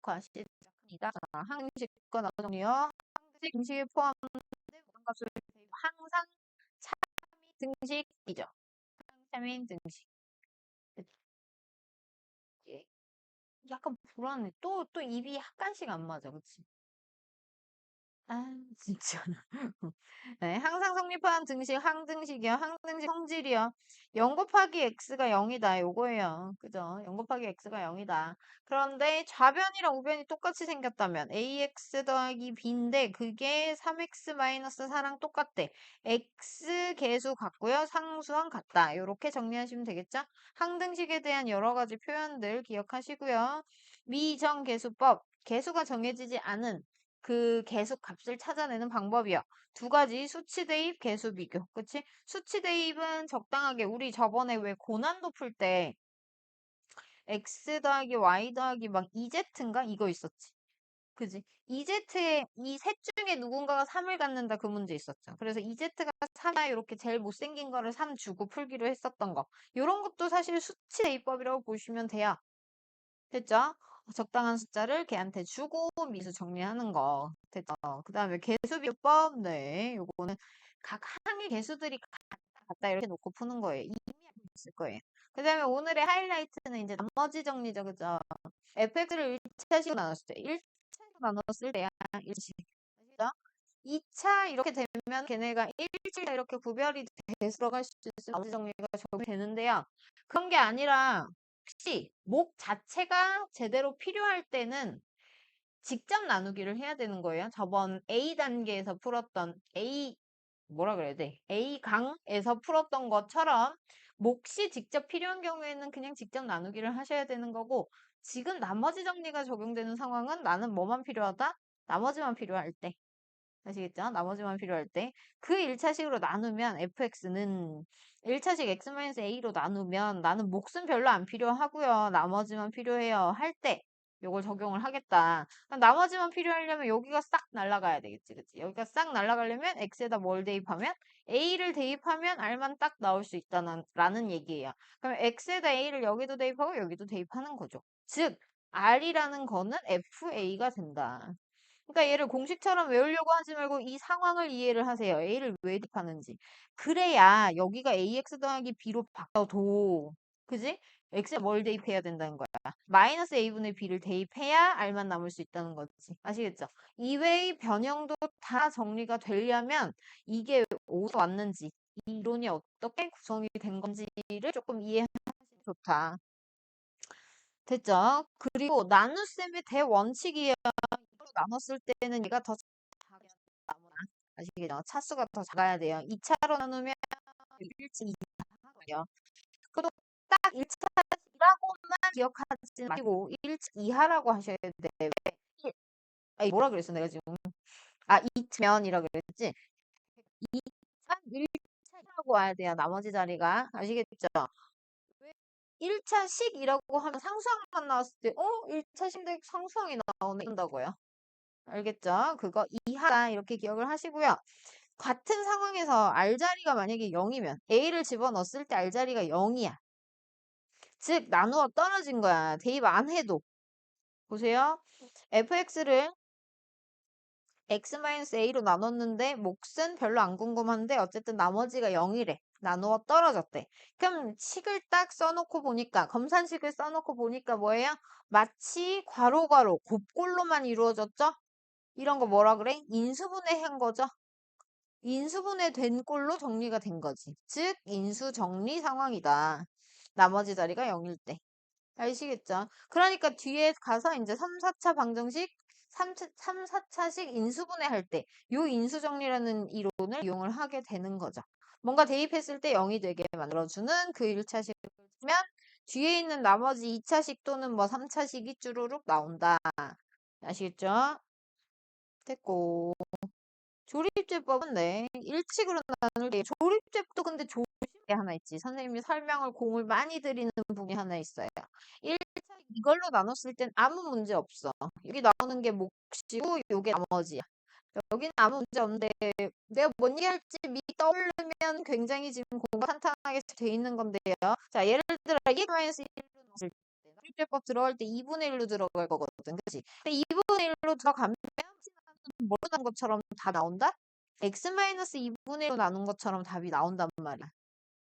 과시작합니다. 항식과 나정이요. 항식 등식에 포함된 모든 값을 항상 차민 등식이죠. 차민 등식. 예. 약간 불안해. 또, 또 입이 약간씩 안 맞아. 그치? 아, 진짜. 네, 항상 성립한 등식, 항등식이요. 항등식 성질이요. 0 곱하기 x가 0이다. 요거예요. 그죠? 0 곱하기 x가 0이다. 그런데 좌변이랑 우변이 똑같이 생겼다면 ax 더하기 b인데 그게 3x 마이너스 4랑 똑같대. x 개수 같고요. 상수항 같다. 요렇게 정리하시면 되겠죠? 항등식에 대한 여러 가지 표현들 기억하시고요. 미정 개수법. 개수가 정해지지 않은 그 개수 값을 찾아내는 방법이요. 두 가지 수치 대입, 개수 비교. 그치? 수치 대입은 적당하게 우리 저번에 왜 고난도 풀 때 x 더하기 y 더하기 막 2z인가 이거 있었지. 그지? 2z에 이셋 중에 누군가가 3을 갖는다 그 문제 있었죠. 그래서 2z가 3이 이렇게 제일 못생긴 거를 3 주고 풀기로 했었던 거. 이런 것도 사실 수치 대입법이라고 보시면 돼요. 됐죠? 적당한 숫자를 걔한테 주고 미수 정리하는 거. 됐죠? 그 다음에 개수비법. 네. 요거는 각 항의 개수들이 같다, 이렇게 놓고 푸는 거예요. 이미 있을 거예요. 그 다음에 오늘의 하이라이트는 이제 나머지 정리죠. 그죠? fx를 1차식으로 나눴을 때. 1차식으로 나눴을 때야. 1식. 그죠? 2차 이렇게 되면 걔네가 1차 이렇게 구별이 돼서 들어갈 수 있으면 나머지 정리가 적용이 되는데요. 그런 게 아니라 혹시 목 자체가 제대로 필요할 때는 직접 나누기를 해야 되는 거예요. 저번 A 단계에서 풀었던 A 뭐라 그래야 돼? A 강에서 풀었던 것처럼 몫이 직접 필요한 경우에는 그냥 직접 나누기를 하셔야 되는 거고 지금 나머지 정리가 적용되는 상황은 나는 뭐만 필요하다? 나머지만 필요할 때. 아시겠죠? 나머지만 필요할 때. 그 1차식으로 나누면 fx는 1차식 x-a로 나누면 나는 몫은 별로 안 필요하고요. 나머지만 필요해요. 할 때 요걸 적용을 하겠다. 나머지만 필요하려면 여기가 싹 날아가야 되겠지. 그치? 여기가 싹 날아가려면 x에다 뭘 대입하면 a를 대입하면 r만 딱 나올 수 있다는 라는 얘기예요. 그럼 x에다 a를 여기도 대입하고 여기도 대입하는 거죠. 즉 r이라는 거는 fa가 된다. 그러니까 얘를 공식처럼 외우려고 하지 말고 이 상황을 이해를 하세요. a를 왜 대입하는지. 그래야 여기가 ax 더하기 b로 바꿔도 그지? x에 뭘 대입해야 된다는 거야. 마이너스 a분의 b를 대입해야 r만 남을 수 있다는 거지. 아시겠죠? 이외의 변형도 다 정리가 되려면 이게 어디서 왔는지 이 이론이 어떻게 구성이 된 건지를 조금 이해하시면 좋다. 됐죠? 그리고 나눗셈의. 이걸로 나눴을 때는 얘가 더 작아야 나무나 아시겠죠? 차수가 더 작아야 돼요. 2차로 나누면 1치 2하고요. 그리고 딱 1차라고만 기억하지 마시고 1치 이하라고 하셔야 돼. 왜? 아니 뭐라 그랬어 내가 지금. 아 2차면이라 그랬지? 2차 1차라고 와야 돼요. 나머지 자리가. 아시겠죠? 1차식이라고 하면 상수항만 나왔을 때, 어? 1차식인데 상수항이 나오네. 이런다고요. 알겠죠? 그거 이하다. 이렇게 기억을 하시고요. 같은 상황에서 R자리가 만약에 0이면 A를 집어넣었을 때 R자리가 0이야. 즉, 나누어 떨어진 거야. 대입 안 해도. 보세요. fx를 x-a로 나눴는데 몫은 별로 안 궁금한데 어쨌든 나머지가 0이래. 나누어 떨어졌대. 그럼 식을 딱 써놓고 보니까 검산식을 써놓고 보니까 뭐예요? 마치 괄호 괄호 곱골로만 이루어졌죠? 이런 거 뭐라 그래? 인수분해 한 거죠? 인수분해 된 꼴로 정리가 된 거지. 즉 인수 정리 상황이다. 나머지 자리가 0일 때. 아시겠죠? 그러니까 뒤에 가서 이제 3, 4차 방정식 3, 3 4차식 인수분해 할때이 인수정리라는 이론을 이용을 하게 되는 거죠. 뭔가 대입했을 때 0이 되게 만들어주는 그 1차식을 쓰면 뒤에 있는 나머지 2차식 또는 뭐 3차식이 쭈루룩 나온다. 아시겠죠? 됐고 조립제법은 네 일칙으로 나눌 때 조립제법도 근데 조심할 게 하나 있지. 선생님이 설명을 공을 많이 드리는 부분이 하나 있어요. 1차 이걸로 나눴을 땐 아무 문제 없어. 여기 나오는 게 몫이고 요게 나머지야. 여기는 아무 문제 없는데 내가 뭔 얘기할지 미리 떠오르면 굉장히 지금 공부가 탄탄하게 돼 있는 건데요. 자 예를 들어 2x-1로 나눴을 때 조립제법 들어갈 때 2분의 1로 들어갈 거거든. 그치? 근데 2분의 1로 들어가면 뭘로 나눈 것처럼 다 나온다? x-2분의 1로 나눈 것처럼 답이 나온단 말이야.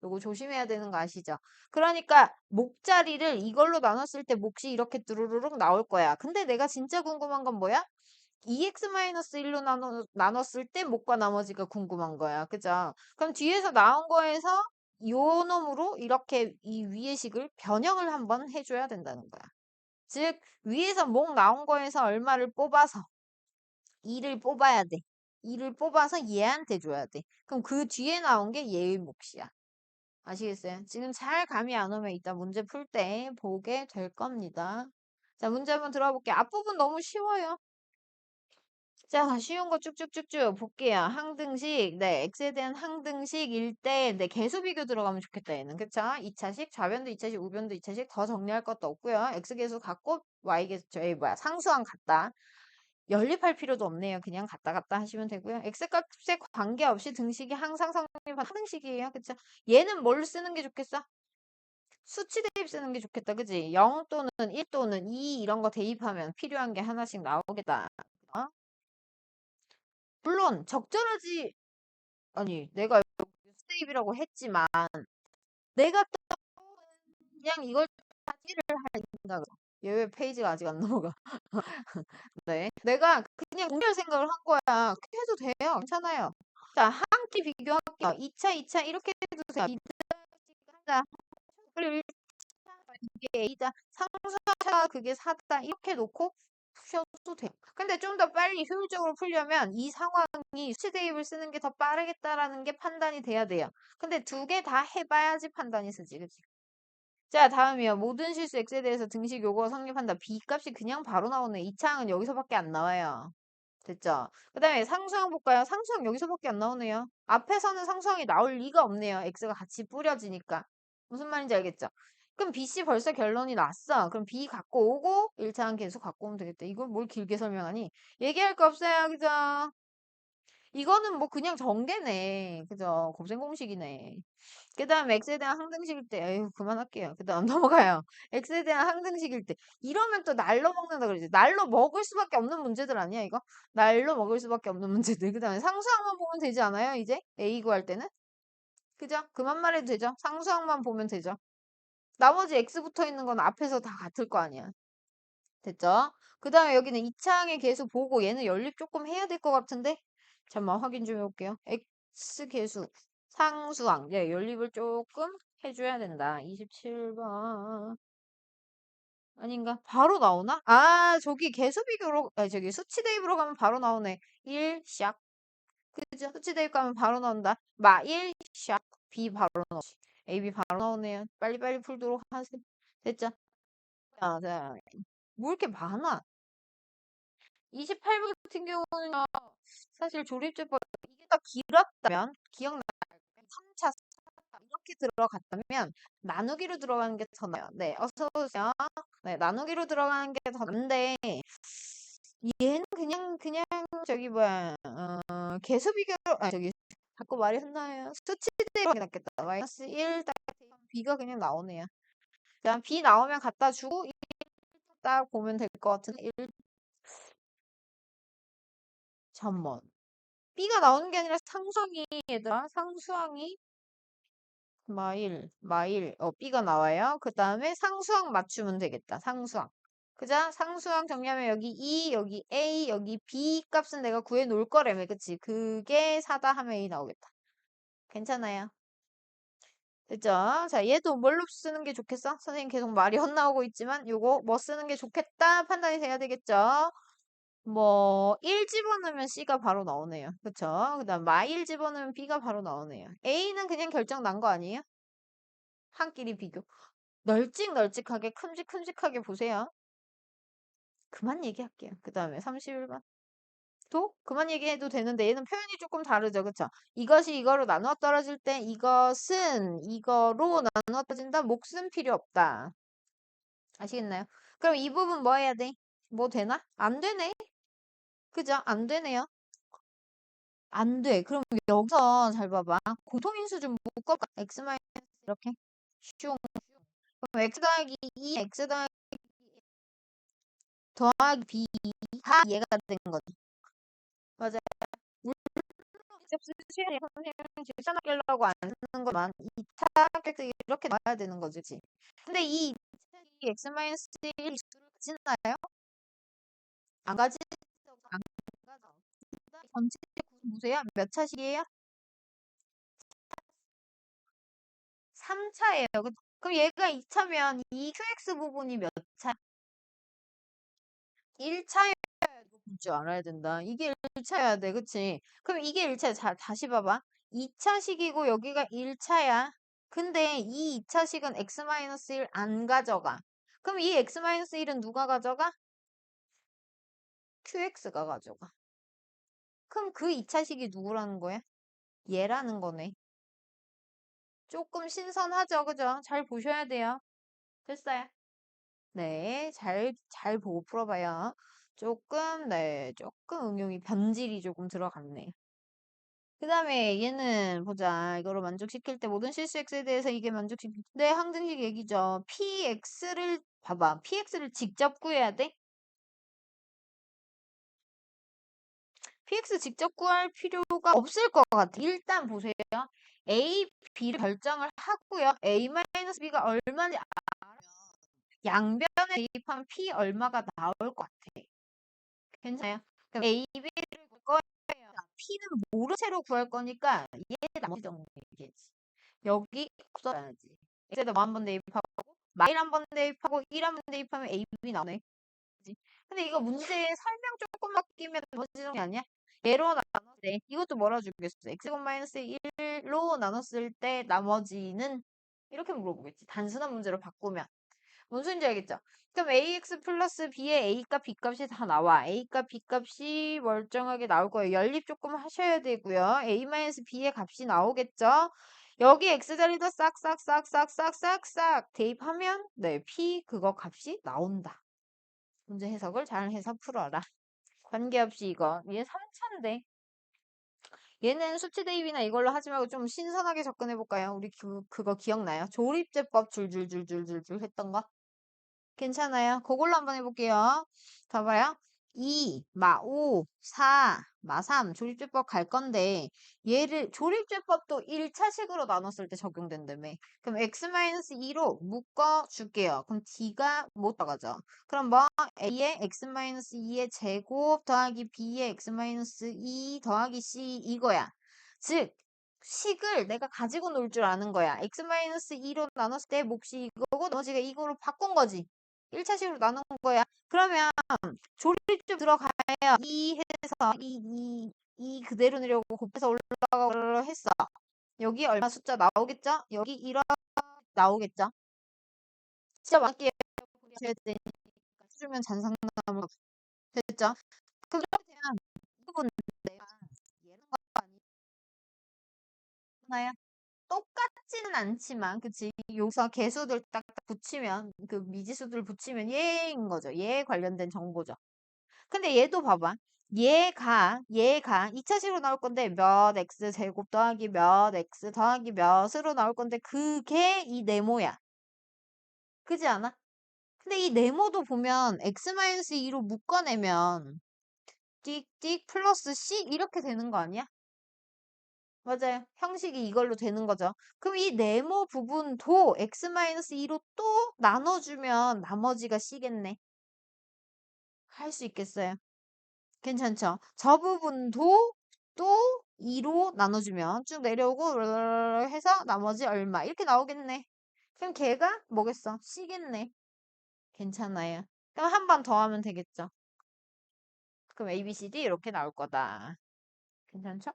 요거 조심해야 되는 거 아시죠? 그러니까 목자리를 이걸로 나눴을 때 몫이 이렇게 뚜루루룩 나올 거야. 근데 내가 진짜 궁금한 건 뭐야? 2x-1로 나눠, 나눴을 때 목과 나머지가 궁금한 거야. 그죠? 그럼 뒤에서 나온 거에서 요 놈으로 이렇게 이 위의 식을 변형을 한번 해줘야 된다는 거야. 즉 위에서 목 나온 거에서 얼마를 뽑아서 2를 뽑아야 돼. 2를 뽑아서 얘한테 줘야 돼. 그럼 그 뒤에 나온 게 얘의 몫이야. 아시겠어요? 지금 잘 감이 안 오면 이따 문제 풀 때 보게 될 겁니다. 자, 문제 한번 들어볼게요. 앞부분 너무 쉬워요. 자, 쉬운 거 쭉쭉쭉쭉 볼게요. 항등식, 네, x에 대한 항등식일 때, 네, 계수 비교 들어가면 좋겠다, 얘는. 그쵸? 2차식, 좌변도 2차식, 우변도 2차식, 더 정리할 것도 없고요. x계수 같고, y계수, 저희 뭐야, 상수항 같다. 연립할 필요도 없네요. 그냥 갔다 갔다 하시면 되고요. x값에 관계없이 등식이 항상 성립한 항등식이에요. 그쵸? 얘는 뭘 쓰는 게 좋겠어? 수치 대입 쓰는 게 좋겠다. 그지? 0 또는 1 또는 2 이런 거 대입하면 필요한 게 하나씩 나오겠다. 어? 물론 적절하지 아니 내가 대입이라고 했지만 내가 또 그냥 이걸 가지를 할 생각을 얘왜 페이지가 아직 안 넘어가. 네. 내가 그냥 공별 생각을 한 거야. 해도 돼요. 괜찮아요. 자 한 끼 비교할게요. 2차 2차 이렇게 해주세요. 하자 그리고 1차 이게 A자 상수차 그게 4다 이렇게 놓고 푸셔도 돼요. 근데 좀 더 빨리 효율적으로 풀려면 이 상황이 수치 대입을 쓰는 게 더 빠르겠다라는 게 판단이 돼야 돼요. 근데 두 개 다 해봐야지 판단이 쓰지, 그치? 자, 다음이요. 모든 실수 x에 대해서 등식 요거 성립한다. b 값이 그냥 바로 나오네. 이 창은 여기서밖에 안 나와요. 됐죠? 그 다음에 상수항 볼까요? 상수항 여기서밖에 안 나오네요. 앞에서는 상수항이 나올 리가 없네요. x가 같이 뿌려지니까. 무슨 말인지 알겠죠? 그럼 BC 벌써 결론이 났어. 그럼 B 갖고 오고 1차항 계속 갖고 오면 되겠다. 이걸 뭘 길게 설명하니? 얘기할 거 없어요. 그죠? 이거는 뭐 그냥 전개네. 그죠? 곱셈 공식이네. 그 다음 x에 대한 항등식일 때, 에휴, 그만할게요. 그 다음 넘어가요. x에 대한 항등식일 때. 이러면 또 날로 먹는다 그러지. 날로 먹을 수밖에 없는 문제들 아니야, 이거? 날로 먹을 수밖에 없는 문제들. 그 다음에 상수항만 보면 되지 않아요, 이제? a 구할 때는? 그죠? 그만 말해도 되죠? 상수항만 보면 되죠? 나머지 x 붙어 있는 건 앞에서 다 같을 거 아니야. 됐죠? 그 다음에 여기는 2차항의 계수 보고 얘는 연립 조금 해야 될 것 같은데? 잠깐만 확인 좀 해볼게요. x 계수 상수항. 네, 연립을 조금 해줘야 된다. 27번. 아닌가? 바로 나오나? 아, 저기 계수 비교로, 아, 저기 수치 대입으로 가면 바로 나오네. 1, 샥. 그죠? 수치 대입 가면 바로 나온다. 마, 1, 샥. B 바로 나오 AB 바로 나오네요. 빨리빨리 풀도록 하세요. 됐죠? 자, 자. 뭐 이렇게 많아? 28번 같은 경우는 사실 조립제법 이게 더 길었다면 기억나요? 3차, 4차 이렇게 들어갔다면 나누기로 들어가는 게 더 나아요. 네, 어서 오세요. 네, 나누기로 들어가는 게 더 나은데 얘는 그냥 그냥 저기 뭐야 어, 계수 비교 아 저기 자꾸 말이 혼나요. 수치 대로 하게 낫겠다. 마이너스 1 B가 그냥 나오네요. 그냥 B 나오면 갖다 주고 1딱 보면 될 것 같은데 1 잠만 B가 나오는 게 아니라 상수항이 얘들아 상수항이 마일 마일 어 B가 나와요. 그 다음에 상수항 맞추면 되겠다. 상수항 그자 상수항 정리하면 여기 E 여기 A 여기 B 값은 내가 구해 놓을 거라며 그치 그게 4다 하면 A 나오겠다. 괜찮아요. 됐죠? 자, 얘도 뭘로 쓰는 게 좋겠어? 선생님 계속 말이 헛나오고 있지만 요거 뭐 쓰는 게 좋겠다 판단이 돼야 되겠죠? 뭐, 1 집어넣으면 C가 바로 나오네요. 그쵸? 그 다음, 마1 집어넣으면 B가 바로 나오네요. A는 그냥 결정 난 거 아니에요? 한 끼리 비교. 널찍널찍하게, 큼직큼직하게 보세요. 그만 얘기할게요. 그 다음에 31번. 또 그만 얘기해도 되는데 얘는 표현이 조금 다르죠. 그쵸? 이것이 이거로 나누어 떨어질 때 이것은 이거로 나누어 떨어진다. 몫은 필요 없다. 아시겠나요? 그럼 이 부분 뭐 해야 돼? 뭐 되나? 안 되네. 그죠? 안 되네요. 안 돼. 그럼 여기서 잘 봐봐. 공통인수 좀 묶어봐. x 마이너스 이렇게 슝. 그럼 x 더하기 2, x 더하기 더하기 B 다 얘가 된 거지. 맞아요. 쓰시는 선생님 직선하려고 안 쓰는 것만 2차 객 이렇게 나와야 되는 거지. 근데 이 x-1 수를 가지나요? 안 가지 안 가죠. 전체 보세요. 몇 차식이에요? 3차예요. 그럼 얘가 2차면 이 QX 부분이 몇 차? 1차여야 볼줄 알아야 된다. 이게 1차여야 돼. 그치? 그럼 이게 1차. 자, 다시 봐봐. 2차식이고 여기가 1차야. 근데 이 2차식은 x-1 안 가져가. 그럼 이 x-1은 누가 가져가? QX가 가져가. 그럼 그 2차식이 누구라는 거야? 얘라는 거네. 조금 신선하죠? 그죠? 잘 보셔야 돼요. 됐어요? 네, 잘, 잘 보고 풀어봐요. 조금, 네, 조금 응용이 변질이 조금 들어갔네. 그 다음에 얘는 보자. 이거로 만족시킬 때 모든 실수 x에 대해서 이게 만족시킬 때 항등식 얘기죠. px를 봐봐. px를 직접 구해야 돼? Px 직접 구할 필요가 없을 것 같아. 일단 보세요. a, b를 결정을 하고요. a-b가 얼마인지 알면 양변에 대입하면 p 얼마가 나올 것 같아. 괜찮아요? 그럼 a, b를 구할 거예요. p는 모르는 채로 구할 거니까 얘 나머지 얘기했지. 여기 써야지. x에다 뭐 한번 대입하고 마일 한번 대입하고 1 한번 대입하면 a, b 나오네. 근데 이거 문제에 설명 조금 바뀌면 정도 아니야? 얘로 나눴을 때 이것도 뭐라 주겠어? x-1로 나눴을 때 나머지는 이렇게 물어보겠지. 단순한 문제로 바꾸면. 뭔 소린지 알겠죠? 그럼 ax 플러스 b의 a값, b값이 다 나와. a값, b값이 멀쩡하게 나올 거예요. 연립 조금 하셔야 되고요. a-b의 값이 나오겠죠? 여기 x자리도 싹싹싹싹싹싹싹 대입하면 네, p 그거 값이 나온다. 문제 해석을 잘 해서 풀어라. 관계없이 이거. 얘 3차인데. 얘는 수치 대입이나 이걸로 하지 말고 좀 신선하게 접근해 볼까요? 우리 그, 그거 기억나요? 조립제법 줄줄줄줄줄줄 했던 거? 괜찮아요? 그걸로 한번 해볼게요. 봐봐요. 2, 마 5, 4, 마 3, 조립제법 갈 건데 얘를 조립제법도 1차식으로 나눴을 때 적용된다며. 그럼 x-2로 묶어 줄게요. 그럼 d가 못 나가죠. 그럼 뭐 a의 x-2의 제곱 더하기 b의 x-2 더하기 c 이거야. 즉 식을 내가 가지고 놀 줄 아는 거야. x-2로 나눴을 때 몫이 이거고 나머지가 이거로 바꾼 거지. 1차식으로 나눈 거야. 그러면 조립 좀 들어가야 2 해서 2, 2, 2 그대로 내려고 곱해서 올라가고 했어. 여기 얼마 숫자 나오겠죠? 여기 1억 나오겠죠? 진짜 맞게 해야 되니까 주면 잔상나물 됐죠? 되면 이 부분 내가 얘는 거 아니나요? 똑같 지는 않지만 그치 여기서 개수들 딱 붙이면 그 미지수들 붙이면 얘인 거죠 얘에 관련된 정보죠 근데 얘도 봐봐 얘가 얘가 2차식으로 나올 건데 몇 x 제곱 더하기 몇 x 더하기 몇으로 나올 건데 그게 이 네모야 그지 않아? 근데 이 네모도 보면 x-2로 묶어내면 띡띡 플러스 c 이렇게 되는 거 아니야? 맞아요. 형식이 이걸로 되는 거죠. 그럼 이 네모 부분도 x-2로 또 나눠주면 나머지가 c겠네. 할 수 있겠어요. 괜찮죠? 저 부분도 또 2로 나눠주면 쭉 내려오고 해서 나머지 얼마 이렇게 나오겠네. 그럼 걔가 뭐겠어? c겠네. 괜찮아요. 그럼 한 번 더 하면 되겠죠. 그럼 A, B, C, D 이렇게 나올 거다. 괜찮죠?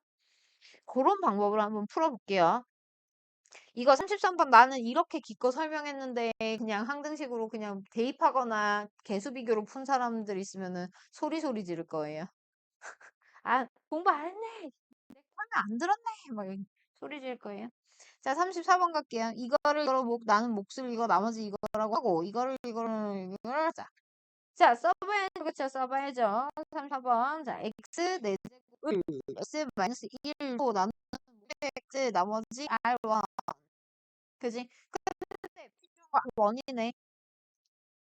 그런 방법으로 한번 풀어볼게요. 이거 33번 나는 이렇게 기껏 설명했는데 그냥 항등식으로 그냥 대입하거나 개수 비교로 푼 사람들 있으면은 소리 소리 지를 거예요. 아 공부 안 했네. 내 거는 안 들었네. 막 소리 지를 거예요. 자 34번 갈게요. 이거를 목 나는 몫을 이거 나머지 이거라고 하고 이거를 이거를 이거를 하자. 자 써봐야죠. 그쵸 써봐야죠. 34번 자 x 4제곱 을 x 마이너스 1로 나누는 x 나머지 r1 그지? 근데 필요가 원이네.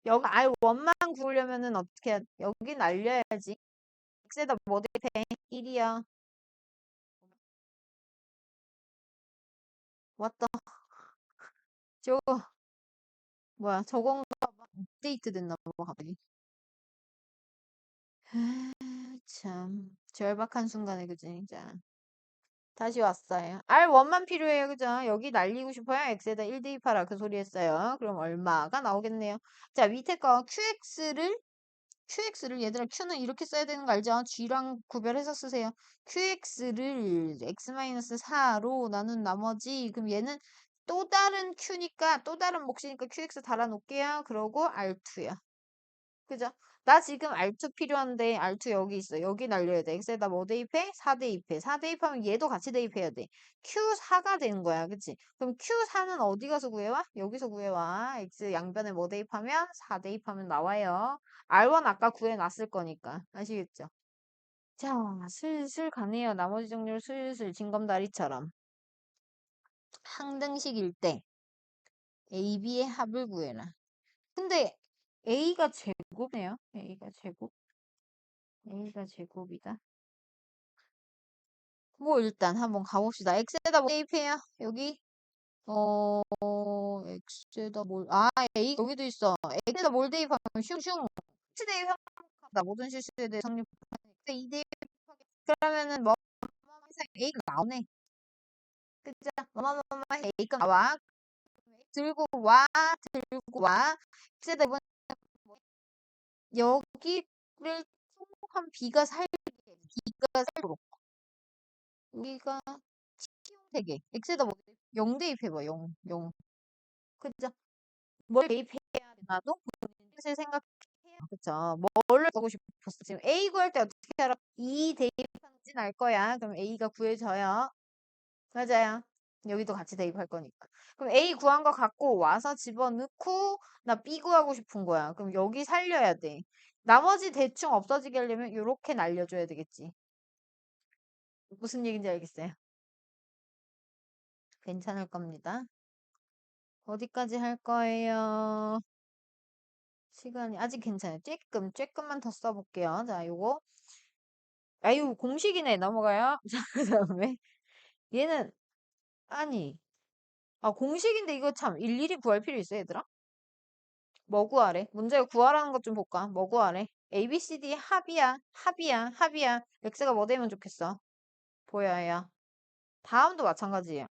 여기 알 원만 구우려면은 어떻게 해야 돼? 여기 날려야지. x에다 뭐 대입해? 1이야. 왔다. 저거 뭐야 저건가 봐. 업데이트 됐나 봐 갑자기. 아, 참 절박한 순간에 그지? 자 다시 왔어요. R1만 필요해요. 그죠? 여기 날리고 싶어요. X에다 1 대입하라. 그 소리 했어요. 그럼 얼마가 나오겠네요. 자, 밑에 거 QX를 QX를 얘들아 Q는 이렇게 써야 되는 거 알죠? G랑 구별해서 쓰세요. QX를 X-4로 나눈 나머지 그럼 얘는 또 다른 Q니까 또 다른 몫이니까 QX 달아놓을게요. 그러고 R2야. 그죠? 나 지금 R2 필요한데 R2 여기 있어. 여기 날려야 돼. X에다 뭐 대입해? 4 대입해. 4 대입하면 얘도 같이 대입해야 돼. Q4가 되는 거야. 그치? 그럼 Q4는 어디 가서 구해와? 여기서 구해와. X 양변에 뭐 대입하면? 4 대입하면 나와요. R1 아까 구해놨을 거니까. 아시겠죠? 자, 슬슬 가네요. 나머지 정렬 슬슬 징검다리처럼. 항등식일 때 A, B의 합을 구해라. 근데 A가 제 곱이네요. A가 제곱. A가 제곱이다. 뭐 일단 한번 가봅시다. X에다 뭐 대입해요? 여기 어 X에다 뭘? 아 A 여기도 있어. X에다 뭘 대입하면 슝슝. X 대입하면 모든 실수에 대해 성립. 이 대입 그러면은 뭐 A가 나오네. 그죠? 뭐뭐뭐 A가 나와. 들고 와 들고 와. X에다 이번 여기를 행복한 B가 살게 B가 살도록 우리가 치용 되게 X에다 뭐 0 대입해봐 0 0 그죠? 뭘 대입해야 되나도 뜻을 생각해야 그쵸? 뭘로 하고 싶었어? 지금 A 구할 때 어떻게 알아? 2 대입하는지 알 거야. 그럼 A가 구해져요. 맞아요 여기도 같이 대입할 거니까 그럼 A 구한 거 갖고 와서 집어넣고 나 B 구하고 싶은 거야 그럼 여기 살려야 돼 나머지 대충 없어지게 하려면 이렇게 날려줘야 되겠지 무슨 얘기인지 알겠어요? 괜찮을 겁니다. 어디까지 할 거예요? 시간이 아직 괜찮아요. 조금, 조금만 더 써볼게요. 자, 요거. 아유, 공식이네. 넘어가요. 자, 그 다음에. 얘는, 아니. 아, 공식인데 이거 참 일일이 구할 필요 있어, 얘들아? 뭐 구하래? 문제가 구하라는 것 좀 볼까? 뭐 구하래? A, B, C, D 합이야. 합이야. 합이야. X가 뭐 되면 좋겠어? 보여요. 다음도 마찬가지예요.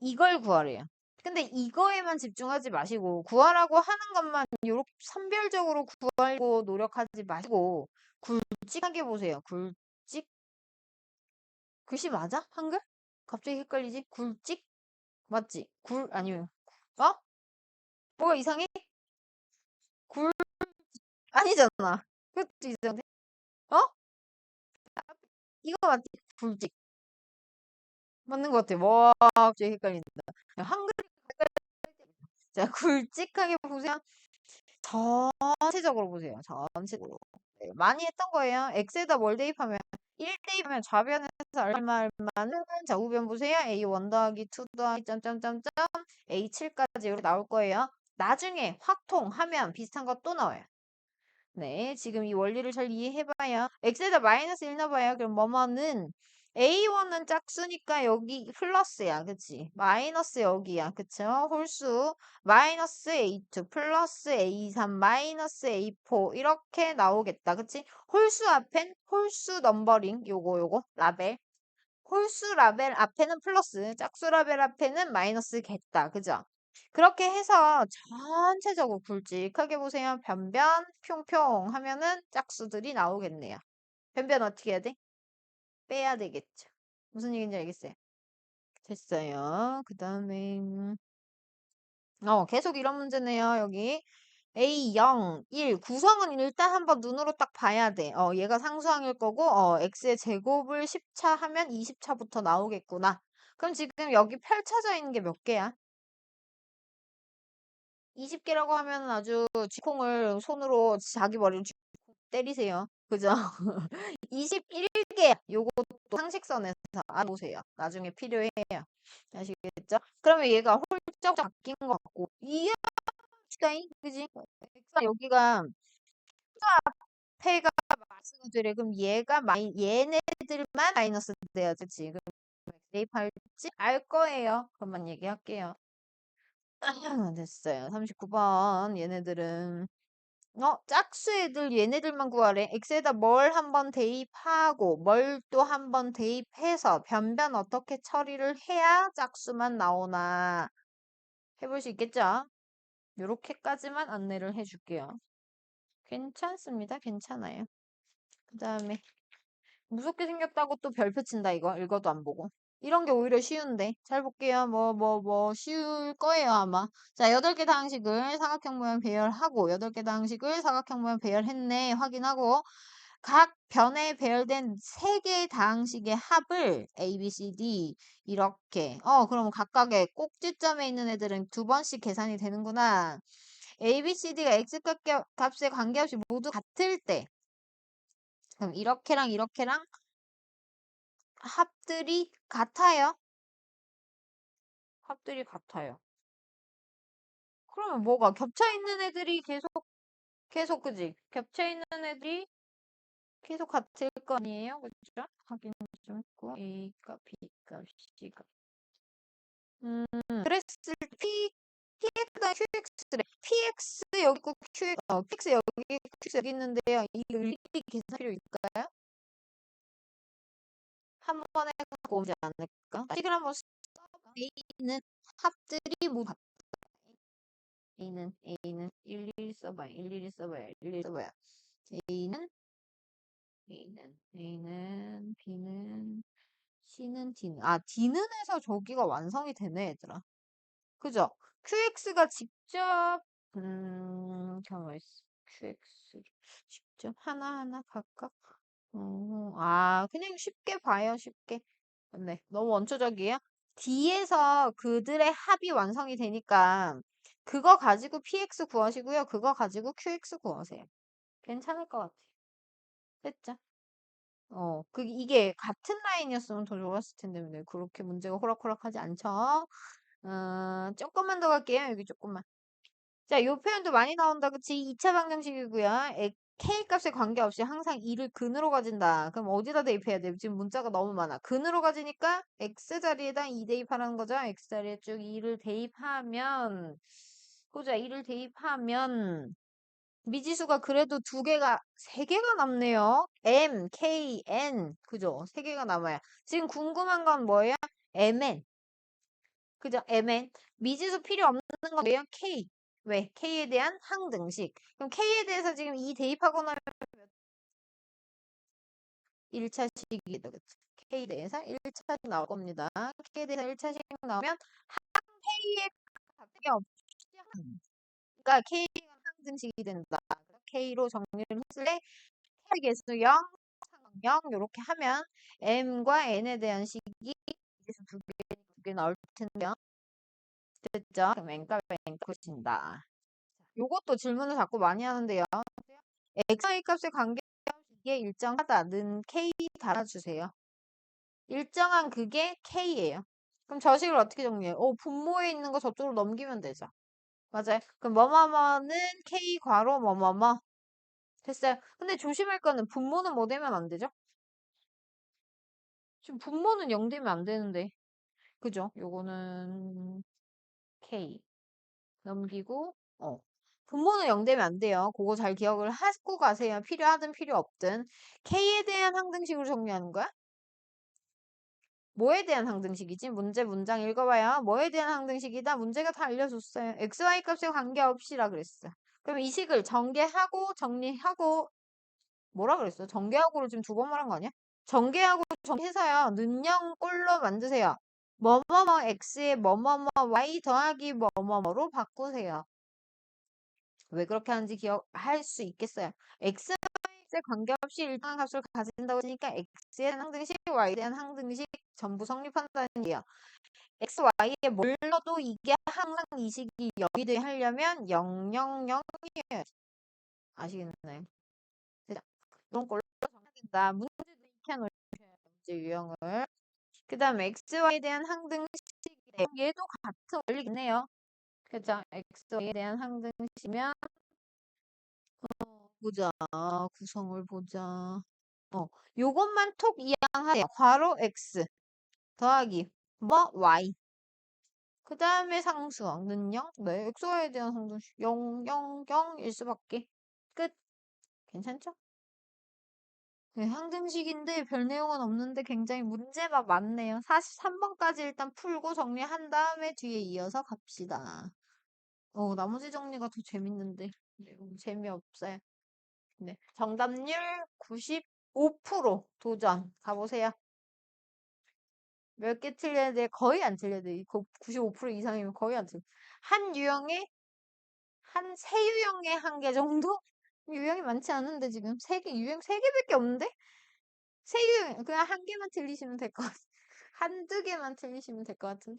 이걸 구하래요. 근데 이거에만 집중하지 마시고 구하라고 하는 것만 이렇게 선별적으로 구하려고 노력하지 마시고 굵직하게 보세요. 굵직 글씨 맞아? 한글? 갑자기 헷갈리지? 굵직? 맞지? 굴 아니면 어? 뭐가 이상해? 굴 아니잖아. 그것도 이상해. 어? 이거 맞지? 굵직 맞는 것 같아. 와, 갑자기 헷갈린다. 한글 자, 굵직하게 보세요. 전체적으로 보세요. 전체적으로. 네, 많이 했던 거예요. X에다 뭘 대입하면 1 대입하면 좌변에서 얼마 얼마는 자, 우변 보세요. A1 더하기 2 더하기 점점점점 A7까지 이렇게 나올 거예요. 나중에 확통하면 비슷한 거또 나와요. 네, 지금 이 원리를 잘 이해해봐요. X에다 마이너스 1 넣어봐요. 그럼 뭐뭐는 A1은 짝수니까 여기 플러스야. 그치? 마이너스 여기야. 그쵸? 홀수. 마이너스 A2 플러스 A3 마이너스 A4 이렇게 나오겠다. 그치? 홀수 앞엔 홀수 넘버링 요거 요거 라벨. 홀수 라벨 앞에는 플러스, 짝수 라벨 앞에는 마이너스겠다. 그죠? 그렇게 해서 전체적으로 굵직하게 보세요. 변변, 평평 하면은 짝수들이 나오겠네요. 변변 어떻게 해야 돼? 빼야 되겠죠. 무슨 얘기인지 알겠어요? 됐어요. 그 다음에 어 계속 이런 문제네요. 여기 A 0, 1 구성은 일단 한번 눈으로 딱 봐야 돼. 어 얘가 상수항일 거고 어 x의 제곱을 10차 하면 20차부터 나오겠구나. 그럼 지금 여기 펼쳐져 있는 게 몇 개야? 20개라고 하면 아주 쥐콩을 손으로 자기 머리를 때리세요. 그죠? 21개 요것도 상식선에서 알아보세요. 나중에 필요해요. 아시겠죠? 그러면 얘가 홀쩍 바뀐 것 같고 이야 합시다잉. 그지? 여기가 앞에가 마이너스가 되래. 그럼 얘가 마이, 얘네들만 마이너스 돼야. 그럼 대입할지 알 거예요. 그것만 얘기할게요. 됐어요. 39번. 얘네들은 어, 짝수 애들 얘네들만 구하래. x에다 뭘 한번 대입하고 뭘 또 한번 대입해서 변변 어떻게 처리를 해야 짝수만 나오나 해볼 수 있겠죠? 요렇게까지만 안내를 해줄게요. 괜찮습니다. 괜찮아요. 그 다음에 무섭게 생겼다고 또 별표 친다 이거 읽어도 안 보고 이런 게 오히려 쉬운데. 잘 볼게요. 뭐 뭐 뭐 쉬울 거예요 아마. 자 8개 다항식을 사각형 모양 배열하고 8개 다항식을 사각형 모양 배열했네 확인하고 각 변에 배열된 3개의 다항식의 합을 A, B, C, D 이렇게. 어 그럼 각각의 꼭지점에 있는 애들은 두 번씩 계산이 되는구나. A, B, C, D가 X 값에 관계없이 모두 같을 때. 그럼 이렇게랑 이렇게랑 합들이 같아요. 합들이 같아요. 그러면 뭐가 겹쳐 있는 애들이 계속 계속 그지? 겹쳐 있는 애들이 계속 같을 거 아니에요? 그죠? 확인 좀 했고 A값, B값, C값 음, 그랬을 때 P, PX가 QX래. PX 여기 QX, 어, PX 여기, QX 여기 있는데요. 이 일일이 계산 필요 있을까요? 한 번에 갖고 오지 않을까? 식을 한번 써봐. A는 합들이 모두 같다. A는 A는 일일이 써봐요. 일일이 써봐요. 일일이 써봐요. A는 A는 A는 B는 C는 D는 아 D는 해서 저기가 완성이 되네 얘들아. 그죠? QX가 직접 음 있어. QX 직접 하나하나 각각 어, 아, 그냥 쉽게 봐요, 쉽게. 네, 너무 원초적이에요. D에서 그들의 합이 완성이 되니까 그거 가지고 PX 구하시고요. 그거 가지고 QX 구하세요. 괜찮을 것 같아요. 됐죠? 어, 그, 이게 같은 라인이었으면 더 좋았을 텐데, 네, 그렇게 문제가 호락호락하지 않죠? 어, 조금만 더 갈게요. 여기 조금만. 자, 요 표현도 많이 나온다. 그치? 2차 방정식이고요. K 값에 관계없이 항상 2를 근으로 가진다. 그럼 어디다 대입해야 돼? 지금 문자가 너무 많아. 근으로 가지니까 X 자리에다 2 대입하라는 거죠. X 자리에 쭉 2를 대입하면 보자. 2를 대입하면 미지수가 그래도 두 개가 세 개가 남네요. M, K, N 그죠? 세 개가 남아요. 지금 궁금한 건 뭐예요? MN 그죠? MN 미지수 필요 없는 건 뭐예요? K 왜? K에 대한 항등식. 그럼 K에 대해서 지금 이 대입하고 나면 1차식이다. 그치? K에 대해서 1차식 나올 겁니다. K에 대해서 1차식 나오면 항 K에 답이 없이 그러니까 K가 항등식이 된다. K로 정리를 했을 때 K 개수 0, 0 이렇게 하면 M과 N에 대한 식이 두 개, 두 개 나올 텐데요. 됐죠? 그럼 N값 N값 보신다. 요것도 질문을 자꾸 많이 하는데요. xy 값의 관계없이 이게 일정하다는 k 달아주세요. 일정한 그게 k예요. 그럼 저식을 어떻게 정리해요? 오, 분모에 있는 거 저쪽으로 넘기면 되죠. 맞아요. 그럼 뭐뭐뭐는 k 괄호 뭐뭐뭐 됐어요. 근데 조심할 거는 분모는 뭐 되면 안 되죠? 지금 분모는 0 되면 안 되는데. 그죠? 요거는 k 넘기고 어 분모는 0 되면 안 돼요. 그거 잘 기억을 하고 가세요. 필요하든 필요 없든. K에 대한 항등식으로 정리하는 거야? 뭐에 대한 항등식이지? 문제 문장 읽어봐요. 뭐에 대한 항등식이다? 문제가 다 알려줬어요. XY 값에 관계없이라 그랬어. 그럼 이 식을 전개하고 정리하고 뭐라 그랬어? 전개하고를 지금 두 번 말한 거 아니야? 전개하고 정리해서요. 는영 꼴로 만드세요. 뭐뭐뭐 x에 뭐뭐뭐 y 더하기 뭐뭐뭐로 바꾸세요. 왜 그렇게 하는지 기억할 수 있겠어요. x에 관계없이 일정한 값을 가진다고 했으니까 x에 대한 항등식, y에 대한 항등식 전부 성립한다는 얘기예요. x, y에 뭘 넣어도 이게 항상 이 식이 0이 되 하려면 0, 0, 0이에요. 아시겠나요? 이런 걸로 정해야 된다. 문제도 익혀놓으셔야 문제 유형을. 그 다음에 x, y에 대한 항등식 얘도 같은 원리긴 해요. 그죠? x에 대한 항등식이면 어, 보자. 구성을 보자. 어, 요것만 톡 이양하세요. 괄호 x 더하기 뭐 y 그 다음에 상수항는요? 네, xy에 대한 상등식 0, 0, 0일 수밖에. 끝. 괜찮죠? 네, 항등식인데 별 내용은 없는데 굉장히 문제가 많네요. 43번까지 일단 풀고 정리한 다음에 뒤에 이어서 갑시다. 어, 나머지 정리가 더 재밌는데. 재미없어요. 네, 정답률 95% 도전. 가보세요. 몇 개 틀려야 돼? 거의 안 틀려야 돼. 95% 이상이면 거의 안 틀려. 한 유형에, 한 세 유형에 한 개 정도? 유형이 많지 않은데 지금 세 개, 유형 세 개밖에 없는데? 세 유형, 그냥 한 개만 틀리시면 될 것 같아. 한두 개만 틀리시면 될 것 같은데?